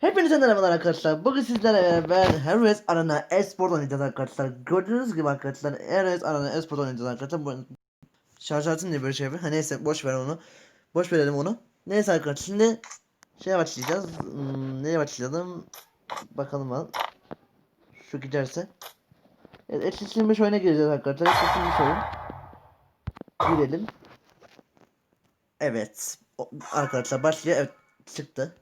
Hepinize merhabalar arkadaşlar. Bugün sizlerle beraber Heroes Arena Esport oynayacağız arkadaşlar. Gördüğünüz gibi arkadaşlar Heroes Arena Esport oynayacağız arkadaşlar. Bu şarj aletini niye böyle şey yapıyor? Ha neyse boş ver onu. Boş verelim onu. Neyse arkadaşlar şimdi şeye başlayacağız. Hmm, neye başlayalım? Bakalım al. Şu giderse. Evet, eşleştirilmiş oyuna gireceğiz arkadaşlar. Eşleştirilmiş oyun. Girelim. Evet. O- Arkadaşlar başlıyor. Evet çıktı.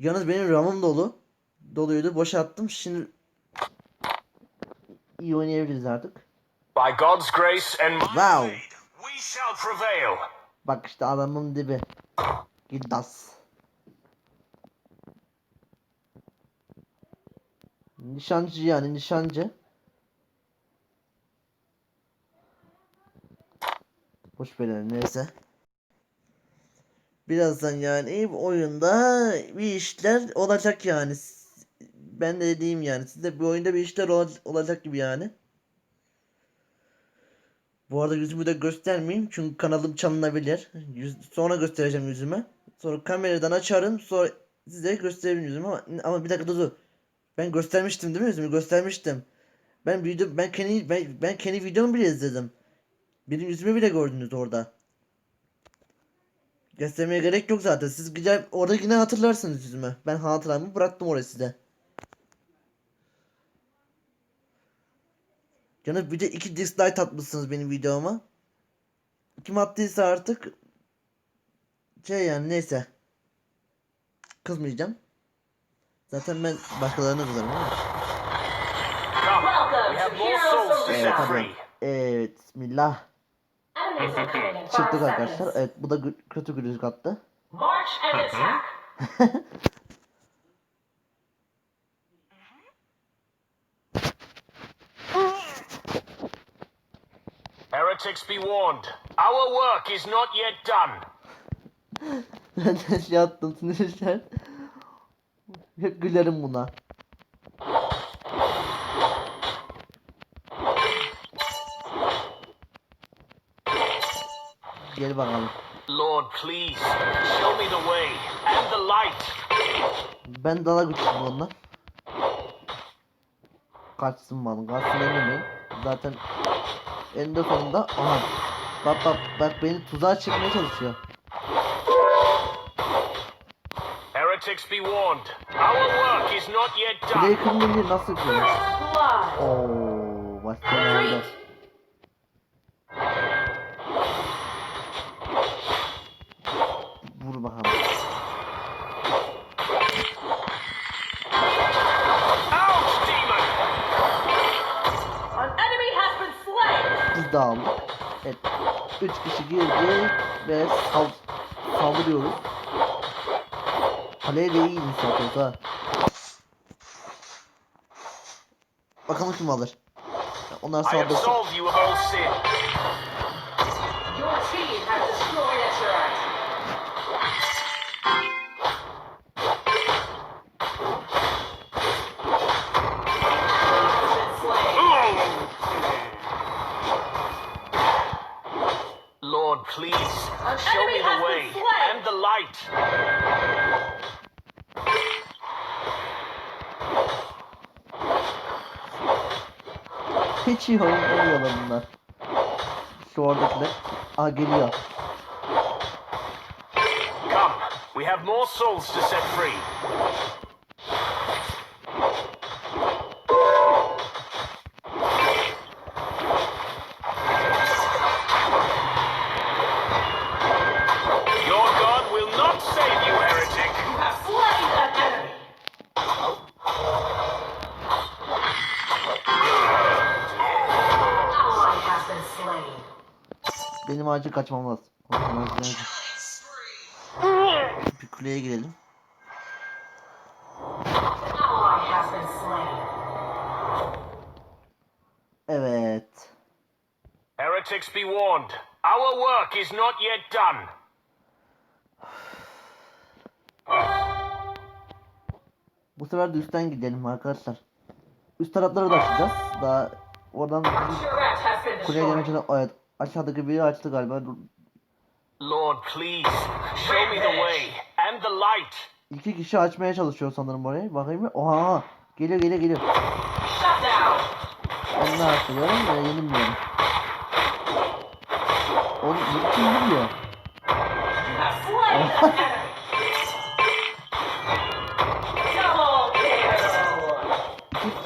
Yalnız benim RAM'ım dolu. Doluydu. Boşalttım. Şimdi iyi oynayabiliriz artık. By God's grace and Wow. we shall prevail. Bak işte adamın dibi. Giddas. Nişancı yani nişancı. Boş verelim neyse. Birazdan yani oyunda bir işler olacak yani. Ben de dediğim yani sizde bir oyunda bir işler ola- olacak gibi yani. Bu arada yüzümü de göstermeyeyim çünkü kanalım çalınabilir. Yüz, sonra göstereceğim yüzümü. Sonra kameradan açarım sonra size gösteririm yüzümü ama, ama bir dakika dur dur. Ben göstermiştim değil mi yüzümü? Göstermiştim. Ben video ben kendi ben, ben kendi videomu bile izledim. Benim yüzümü bile gördünüz orada. Göstermeye gerek yok zaten. Siz güzel orada yine hatırlarsınız yüzümü. Ben hatıramı bıraktım oraya size. Canım bir de iki dislike atmışsınız benim videoma. Kim attıysa artık şey yani neyse. Kızmayacağım. Zaten ben başkalarına kızarım ama. Evet free. Evet bismillah. Çıktık arkadaşlar. Evet bu da gü- kötü gülücük attı. Heretics be warned. Our work is not yet done. Ben de şey attım sinirler. Hep gülerim buna. Gel bakalım. Lord, please, show me the way and the light. Ben daha güçlüyüm ondan. Kaçsın bana. Kaçsın emin Zaten eninde sonunda aha. Bak bak bak beni tuzağa çekmeye çalışıyor. Heretics be warned. Our work is not yet done. kırmızı nasıl yapıyor? Blood. Ooo başka ne oldu? 3 kişi girdi ve sal saldırıyoruz. Kaleye de iyi insan ha. Bakalım kim alır. Onlar I Lord, please, An show me the way and the light. Hiç iyi oynamıyorlar bunlar. Şu oradakiler. Aa geliyor. Come, we have more souls to set free. Acil kaçmam lazım. Kaçmam lazım. Bir kuleye girelim. Evet. Heretics be warned. Our work is not yet done. Bu sefer de üstten gidelim arkadaşlar. Üst tarafları da açacağız. Daha oradan kuleye gelmek için evet, aşağıdaki biri açtı galiba. Lord, please, show me the way and the light. İki kişi açmaya çalışıyor sanırım orayı. Bakayım mı? Oha. Geliyor geliyor geliyor. Shut down. Ne yapıyorum? Ben yenilmiyorum. Bu kim bilmiyor?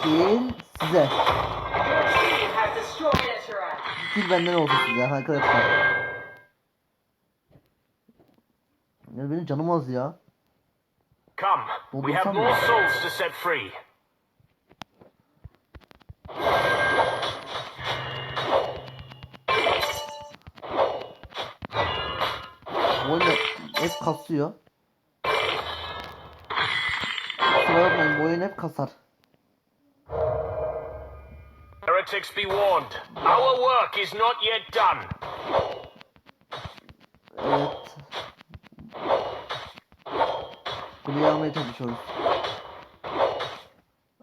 Kill size. Your team has destroyed a turret. İki kill benden olsun size arkadaşlar. Ya benim canım az ya. Come, we have more souls to set free. Oyunda hep kasıyor. Kusura bakmayın bu oyun hep kasar. Heretics be warned. Our work is not yet done. Evet. Kuleyi almaya çalışıyoruz.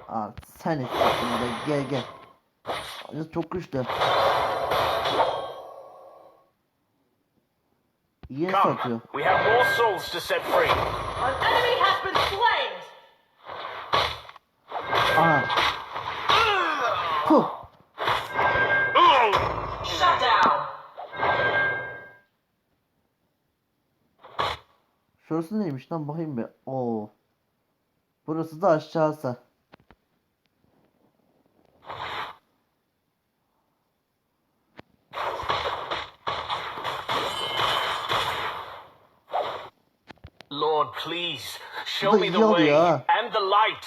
Aa sen etsin de gel gel. Yalnız çok güçlü. İyi Come, satıyor. we have more souls to set free. An enemy has been slain. Aha. Şurası neymiş lan bakayım bir. Oo. Burası da aşağısı. Lord, please, show me the way and the light.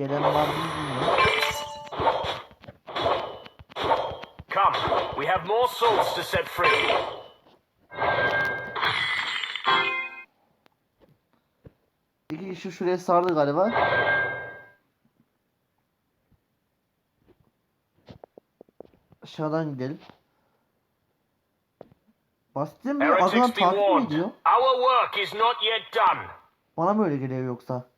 Gelen var mı bilmiyorum. Come, we have more souls to set free. İki kişi şuraya sardı galiba. Aşağıdan gidelim. Bastım mı? Be takip mi ediyor? Our work is not yet done. Bana mı öyle geliyor yoksa?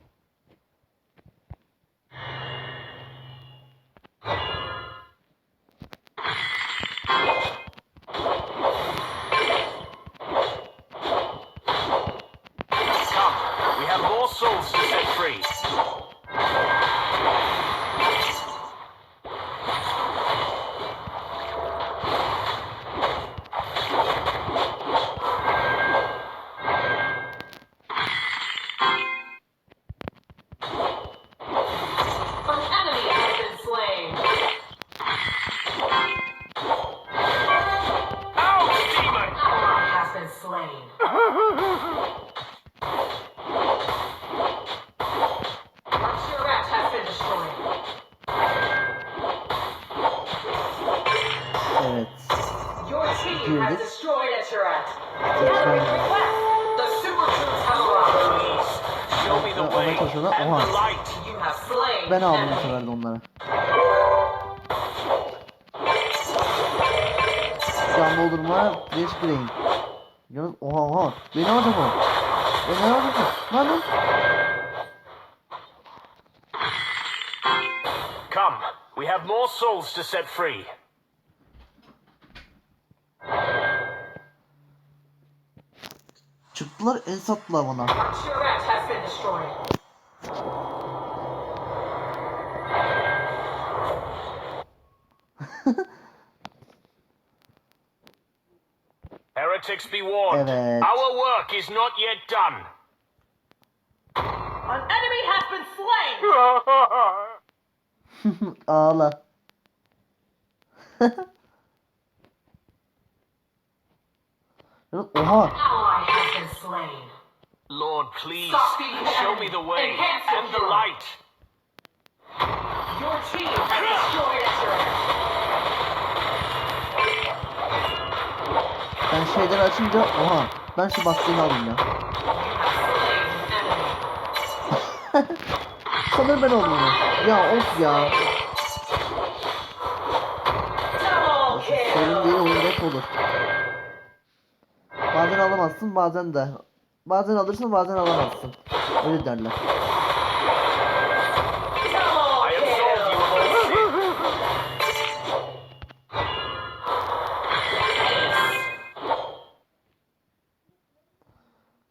The Ona koşuyorlar. Oha. the light. You have slain Ben aldım bu sefer de onları. Can doldurma, flash brain. Yalnız oha oha. Beni alacak o. Beni alacak o. Lan lan. Come, we have more souls to set free. Çıktılar el sattılar bana. Our turret has been destroyed. Heretics be warned. Evet. Our work is not yet done. An enemy has been slain. Ağla. oha. Lord, please, show me the way and the light. Your team has destroyed. Ben şeyleri açınca oha. Ben şu baskıyı alayım ya. Sanırım ben oldum ya. Ya of ya. alırsın bazen de. Bazen alırsın bazen alamazsın. Öyle derler.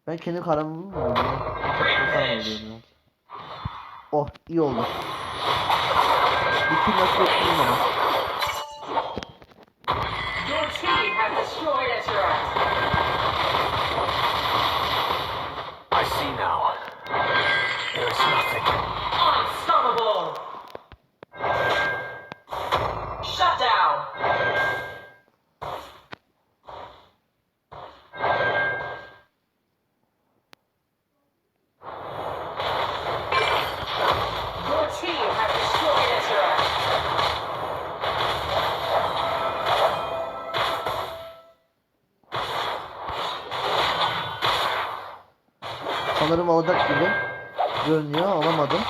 Ben kendi karamı bulmuyorum ya. Alıyorum. Oh iyi oldu. Bütün nasıl ettiğim ama. Sanırım alacak gibi görünüyor. Alamadım.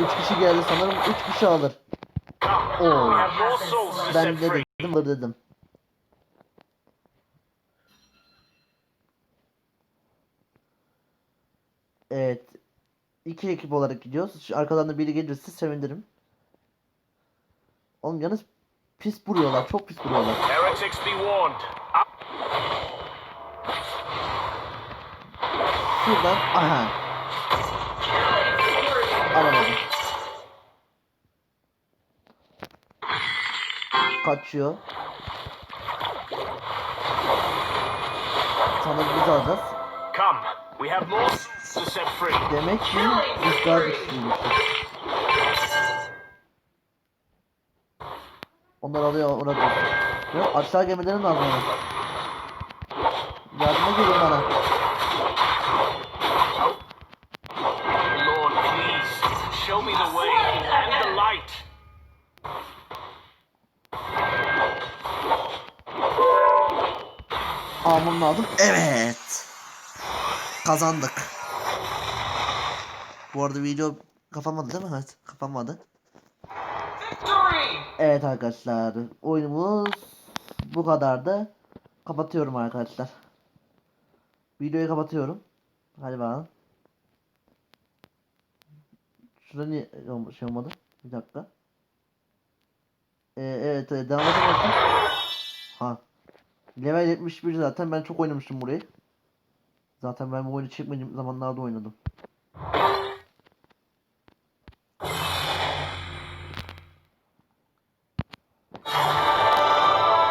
3 kişi geldi sanırım. 3 kişi alır. Oo. Ben free. dedim? Dur dedim. Evet. İki ekip olarak gidiyoruz. Şu arkadan da biri gelirse sevinirim. Oğlum yalnız pis vuruyorlar. Çok pis vuruyorlar. Heretics be warned. Şuradan aha alamadım. Kaçıyor. Sanırım biz alacağız. Come. We have more to set free. Demek ki biz daha güçlüymüşüz. Onlar alıyor orada. Yok aşağı gemilerin lazım ona. Yardıma gelin bana. Lord, please, show me the way and the light. Almam lazım. Evet. Kazandık. Bu arada video kapanmadı değil mi? Evet kapanmadı. Evet arkadaşlar oyunumuz bu kadardı. Kapatıyorum arkadaşlar. Videoyu kapatıyorum. Hadi bakalım. Şurada niye olma- şey olmadı? Bir dakika. Ee, evet evet devam edelim. Ha. Level 71 zaten ben çok oynamıştım burayı. Zaten ben bu oyunu çekmediğim zamanlarda oynadım.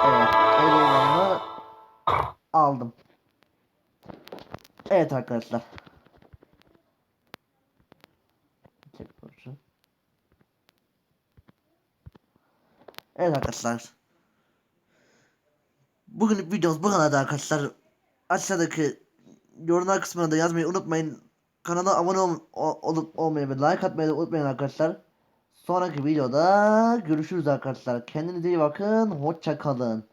Evet, aldım. Evet arkadaşlar. Evet arkadaşlar. Bugünlük videomuz bu kadardı arkadaşlar. Aşağıdaki yorumlar kısmına da yazmayı unutmayın. Kanala abone ol- olup olmayı ve like atmayı da unutmayın arkadaşlar. Sonraki videoda görüşürüz arkadaşlar. Kendinize iyi bakın. Hoşça kalın.